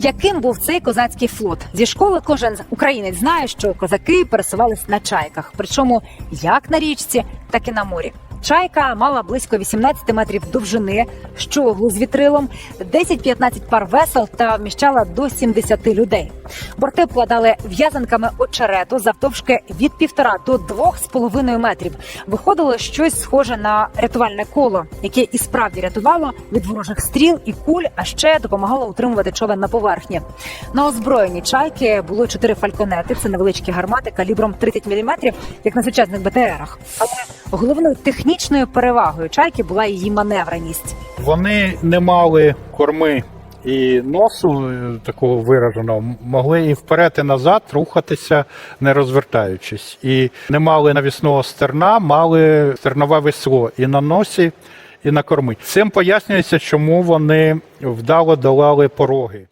Яким був цей козацький флот? Зі школи кожен українець знає, що козаки пересувались на чайках, причому як на річці, так і на морі. Чайка мала близько 18 метрів довжини, щоглу з вітрилом, 10-15 пар весел та вміщала до 70 людей. Борти обкладали в'язанками очерету завтовшки від півтора до двох з половиною метрів. Виходило щось схоже на рятувальне коло, яке і справді рятувало від ворожих стріл і куль, а ще допомагало утримувати човен на поверхні. На озброєнні чайки було чотири фальконети. Це невеличкі гармати калібром 30 мм, як на сучасних БТРах. Але головною технічною перевагою чайки була її маневреність. Вони не мали корми і носу е, такого вираженого, могли і вперед, і назад рухатися, не розвертаючись. І не мали навісного стерна, мали стернове весло і на носі, і на корми. Цим пояснюється, чому вони вдало долали пороги.